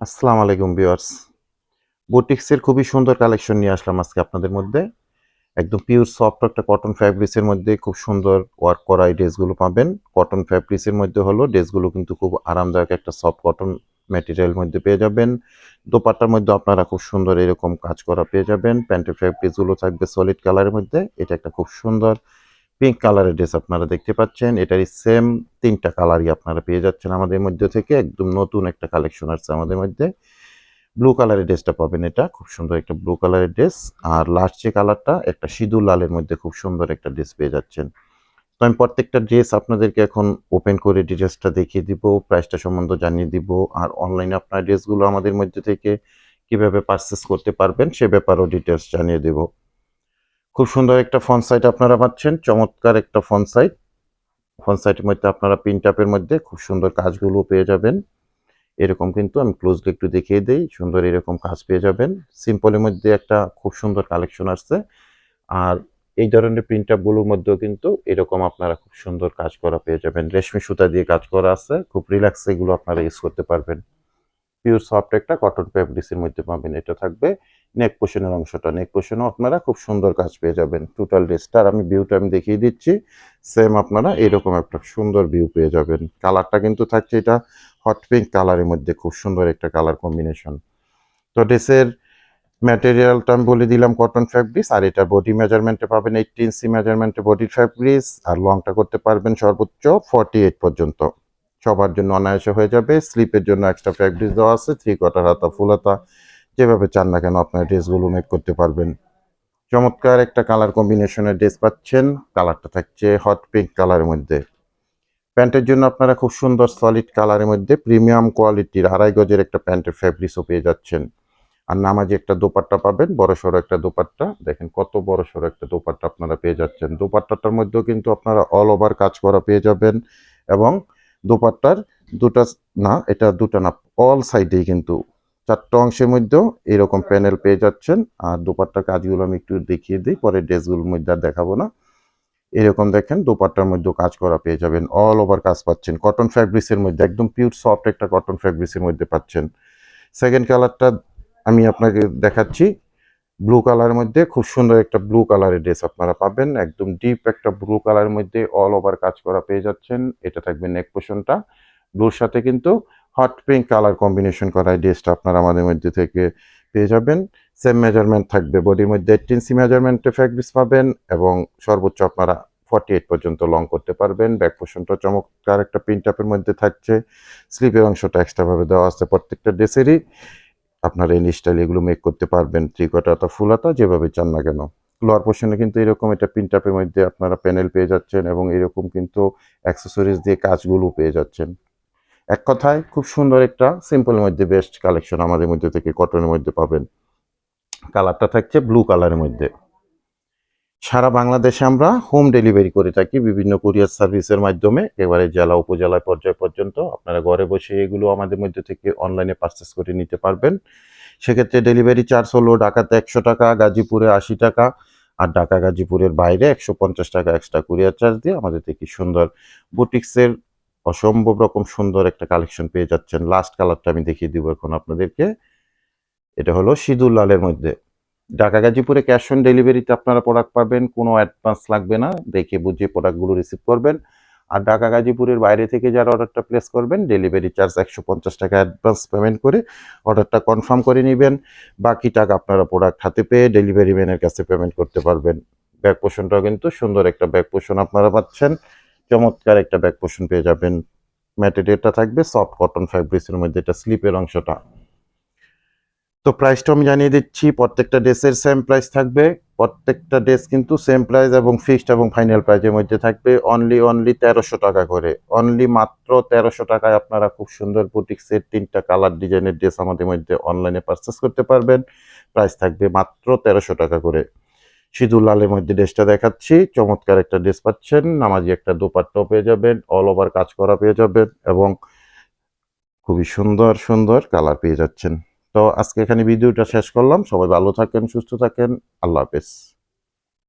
আসসালামু আলাইকুম ভিউয়ার্স। বুটিক্সের খুবই সুন্দর কালেকশন নিয়ে আসলাম আজকে আপনাদের মধ্যে। একদম পিওর সফট একটা কটন ফ্যাব্রিক্সের মধ্যে খুব সুন্দর ওয়ার্ক করা এই ড্রেসগুলো পাবেন। কটন ফ্যাব্রিক্সের মধ্যে হলো ড্রেসগুলো কিন্তু খুব আরামদায়ক একটা সফট কটন ম্যাটেরিয়াল মধ্যে পেয়ে যাবেন। দোপাট্টার মধ্যে আপনারা খুব সুন্দর এরকম কাজ করা পেয়ে যাবেন। প্যান্টের ফ্যাব্রিক্সগুলো থাকবে সলিড কালারের মধ্যে। এটা একটা খুব সুন্দর পিঙ্ক কালারের ড্রেস আপনারা দেখতে পাচ্ছেন। এটারই সেম তিনটা কালারই আপনারা পেয়ে যাচ্ছেন আমাদের মধ্যে থেকে। একদম নতুন একটা কালেকশন আসছে আমাদের মধ্যে। ব্লু কালারের ড্রেসটা পাবেন এটা। খুব সুন্দর একটা ব্লু কালারের ড্রেস আর লাস্ট যে কালারটা একটা সিঁদুর লালের মধ্যে খুব সুন্দর একটা ড্রেস পেয়ে যাচ্ছেন। তো আমি প্রত্যেকটা ড্রেস আপনাদেরকে এখন ওপেন করে ডিটেলসটা দেখিয়ে দিব প্রাইসটা সম্বন্ধে জানিয়ে দিব। আর অনলাইনে আপনার ড্রেসগুলো আমাদের মধ্যে থেকে কীভাবে পারচেস করতে পারবেন, সে ব্যাপারেও ডিটেলস জানিয়ে দেব। খুব সুন্দর একটা ফন সাইট আপনারা পাচ্ছেন, চমৎকার একটা ফন সাইট ফন সাইটের মধ্যে আপনারা পিন টাপের মধ্যে খুব সুন্দর কাজগুলো পেয়ে যাবেন। এরকম কিন্তু আমি ক্লোজলি একটু দেখিয়ে দিই, সুন্দর এরকম কাজ পেয়ে যাবেন। সিম্পলের মধ্যে একটা খুব সুন্দর কালেকশন আসছে। আর এই ধরনের প্রিন্ট আপগুলোর মধ্যেও কিন্তু এরকম আপনারা খুব সুন্দর কাজ করা পেয়ে যাবেন। রেশমি সুতা দিয়ে কাজ করা আছে, খুব রিল্যাক্স এগুলো আপনারা ইউজ করতে পারবেন। পিওর সফট একটা কটন ফ্যাব্রিক্সের মধ্যে পাবেন, এটা থাকবে। নেক পোশনের অংশটা। নেক পোশনও আপনারা খুব সুন্দর কাজ পেয়ে যাবেন। টোটাল ড্রেসটার আমি ভিউটা আমি দেখিয়ে দিচ্ছি। সেম আপনারা এরকম একটা সুন্দর ভিউ পেয়ে যাবেন। কালারটা কিন্তু থাকছে এটা হট পিঙ্ক কালারের মধ্যে। খুব সুন্দর একটা কালার কম্বিনেশন তো ড্রেসের ম্যাটেরিয়ালটা আমি বলে দিলাম কটন ফ্যাব্রিক্স আর এটা বডি মেজারমেন্টে পাবেন এইটটি ইঞ্চি মেজারমেন্টে বডি ফ্যাব্রিক্স আর লংটা করতে পারবেন সর্বোচ্চ ফর্টি এইট পর্যন্ত। সবার জন্য অনায়াসে হয়ে যাবে। স্লিপের জন্য এক্সট্রা ফ্যাব্রিক্স দেওয়া আছে। থ্রি কোয়ার্টার হাতা ফুল হাতা। যেভাবে চান না কেন আপনার ড্রেসগুলো মেক করতে পারবেন। চমৎকার একটা কালার কম্বিনেশনের ড্রেস পাচ্ছেন। কালারটা থাকছে হট পিঙ্ক কালারের মধ্যে। প্যান্টের জন্য আপনারা খুব সুন্দর সলিড কালারের মধ্যে প্রিমিয়াম কোয়ালিটির আড়াই গজের একটা প্যান্টের ফ্যাব্রিক্সও পেয়ে যাচ্ছেন। আর নামাজি একটা দোপাট্টা পাবেন, বড় সড়ো একটা দোপাট্টা। দেখেন কত বড় সড়ো একটা দোপাট্টা আপনারা পেয়ে যাচ্ছেন। দোপাট্টাটার মধ্যেও কিন্তু আপনারা অল ওভার কাজ করা পেয়ে যাবেন এবং দোপাট্টার দুটা, না, এটা দুটা না অল সাইডেই কিন্তু চারটা অংশের মধ্যেও এরকম প্যানেল পেয়ে যাচ্ছেন। আর দোপাট্টার কাজগুলো আমি একটু দেখিয়ে দিই পরে ড্রেসগুলোর মধ্যে আর দেখাবো না। এরকম দেখেন, দোপাট্টার মধ্যেও কাজ করা পেয়ে যাবেন। অল ওভার কাজ পাচ্ছেন। কটন ফ্যাব্রিক্সের মধ্যে, একদম পিওর সফট একটা কটন ফ্যাব্রিক্সের মধ্যে পাচ্ছেন। সেকেন্ড কালারটা আমি আপনাকে দেখাচ্ছি। ব্লু কালারের মধ্যে খুব সুন্দর একটা ব্লু কালারের ড্রেস আপনারা পাবেন। একদম ডিপ একটা ব্লু কালারের মধ্যে অল ওভার কাজ করা পেয়ে যাচ্ছেন। এটা থাকবে নেক পোশনটা ব্লুর সাথে কিন্তু হট পিঙ্ক কালার কম্বিনেশন করা ড্রেসটা আপনারা আমাদের মধ্যে থেকে পেয়ে যাবেন। সেম মেজারমেন্ট থাকবে বডির মধ্যে এইট ইঞ্চি মেজারমেন্টে ফ্যাব্রিক্স পাবেন এবং সর্বোচ্চ আপনারা ফর্টি এইট পর্যন্ত লং করতে পারবেন। ব্যাক পোশনটা চমৎকার একটা প্রিন্ট আপের মধ্যে থাকছে। স্লিপের অংশটা এক্সট্রাভাবে দেওয়া আছে প্রত্যেকটা ড্রেসেরই আপনারা এই স্টাইল এগুলো মেক করতে পারবেন ত্রিকটা অথবা ফুলাতা যেভাবে চান না কেন। লোয়ার পোর্শনে কিন্তু এরকম একটা প্রিন্ট আপের মধ্যে আপনারা প্যানেল পেয়ে যাচ্ছেন এবং এরকম কিন্তু অ্যাক্সেসরিজ দিয়ে কাজগুলো পেয়ে যাচ্ছেন। এক কথায় খুব সুন্দর একটা সিম্পলের মধ্যে বেস্ট কালেকশন আমাদের মধ্যে থেকে কটনের মধ্যে পাবেন। কালারটা থাকছে ব্লু কালারের মধ্যে। সারা বাংলাদেশে আমরা হোম ডেলিভারি করে থাকি বিভিন্ন কুরিয়ার সার্ভিসের মাধ্যমে। এবারে জেলা উপজেলা পর্যায় পর্যন্ত আপনারা ঘরে বসে এগুলো আমাদের মধ্যে থেকে অনলাইনে পারচেস করে নিতে পারবেন। সেক্ষেত্রে ডেলিভারি চার্জ হলো ঢাকাতে একশো টাকা, গাজীপুরে আশি টাকা আর ঢাকা গাজীপুরের বাইরে একশো পঞ্চাশ টাকা এক্সট্রা কুরিয়ার চার্জ দিয়ে আমাদের থেকে সুন্দর বুটিক্সের অসম্ভব রকম সুন্দর একটা কালেকশন পেয়ে যাচ্ছেন। লাস্ট কালারটা আমি দেখিয়ে দিব এখন আপনাদেরকে। এটা হলো সিঁদুর লালের মধ্যে। ঢাকা গাজীপুরে ক্যাশ অন ডেলিভারিতে আপনারা প্রোডাক্ট পাবেন, কোনো অ্যাডভান্স লাগবে না। দেখে বুঝিয়ে প্রোডাক্টগুলো রিসিভ করবেন। আর ঢাকা গাজীপুরের বাইরে থেকে যারা অর্ডারটা প্লেস করবেন ডেলিভারি চার্জ একশো পঞ্চাশ টাকা অ্যাডভান্স পেমেন্ট করে অর্ডারটা কনফার্ম করে নেবেন। বাকি টাকা আপনারা প্রোডাক্ট হাতে পেয়ে ডেলিভারি ম্যানের কাছে পেমেন্ট করতে পারবেন। ব্যাক পোষণটাও কিন্তু সুন্দর একটা ব্যাক পোষণ আপনারা পাচ্ছেন। চমৎকার একটা ব্যাক পোষণ পেয়ে যাবেন। ম্যাটেরিয়ালটা থাকবে সফট কটন ফ্যাব্রিক্সের মধ্যে এটা স্লিপের অংশটা। তো প্রাইসটা আমি জানিয়ে দিচ্ছি, প্রত্যেকটা ড্রেসের সেম প্রাইস থাকবে। প্রত্যেকটা ড্রেস কিন্তু সেম প্রাইস এবং ফিক্সড এবং ফাইনাল প্রাইসের মধ্যে থাকবে। অনলি অনলি তেরোশো টাকা করে। অনলি মাত্র তেরোশো টাকায় আপনারা খুব সুন্দর বুটিক্সের তিনটা কালার ডিজাইনের ড্রেস আমাদের মধ্যে অনলাইনে পারচেস করতে পারবেন। প্রাইস থাকবে মাত্র তেরোশো টাকা করে। সিঁদুর লালের মধ্যে ড্রেসটা দেখাচ্ছি। চমৎকার একটা ড্রেস পাচ্ছেন। নামাজি একটা দোপাট্টাও পেয়ে যাবেন। অল ওভার কাজ করা পেয়ে যাবেন এবং খুবই সুন্দর সুন্দর কালার পেয়ে যাচ্ছেন। তো আজকে এখানে ভিডিওটা শেষ করলাম। সবাই ভালো থাকেন, সুস্থ থাকেন। আল্লাহ হাফেজ।